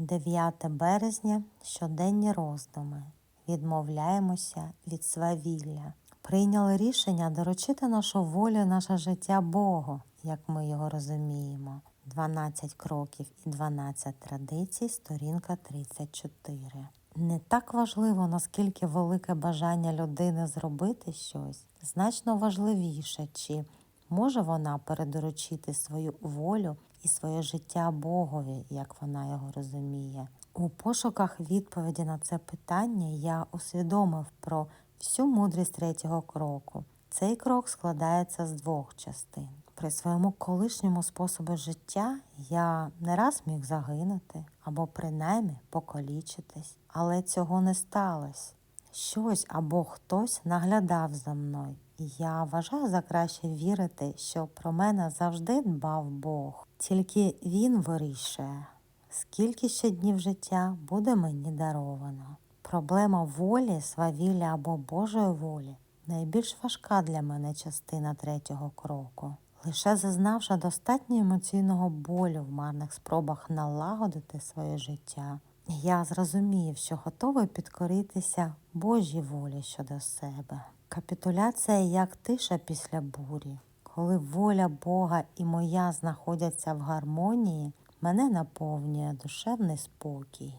9 березня щоденні роздуми. Відмовляємося від свавілля. Прийняли рішення доручити нашу волю, наше життя Богу, як ми його розуміємо. 12 кроків і 12 традицій, сторінка 34. Не так важливо, наскільки велике бажання людини зробити щось, значно важливіше, чи може вона передоручити свою волю і своє життя Богові, як вона його розуміє. У пошуках відповіді на це питання я усвідомив про всю мудрість третього кроку. Цей крок складається з двох частин. При своєму колишньому способі життя я не раз міг загинути або принаймні покалічитись, але цього не сталося. Щось або хтось наглядав за мною. І я вважаю за краще вірити, що про мене завжди дбав Бог. Тільки він вирішує, скільки ще днів життя буде мені даровано. Проблема волі, свавілля або Божої волі найбільш важка для мене частина третього кроку. Лише зазнавши достатньо емоційного болю в марних спробах налагодити своє життя, я зрозумів, що готовий підкоритися Божій волі щодо себе. Капітуляція як тиша після бурі. Коли воля Бога і моя знаходяться в гармонії, мене наповнює душевний спокій.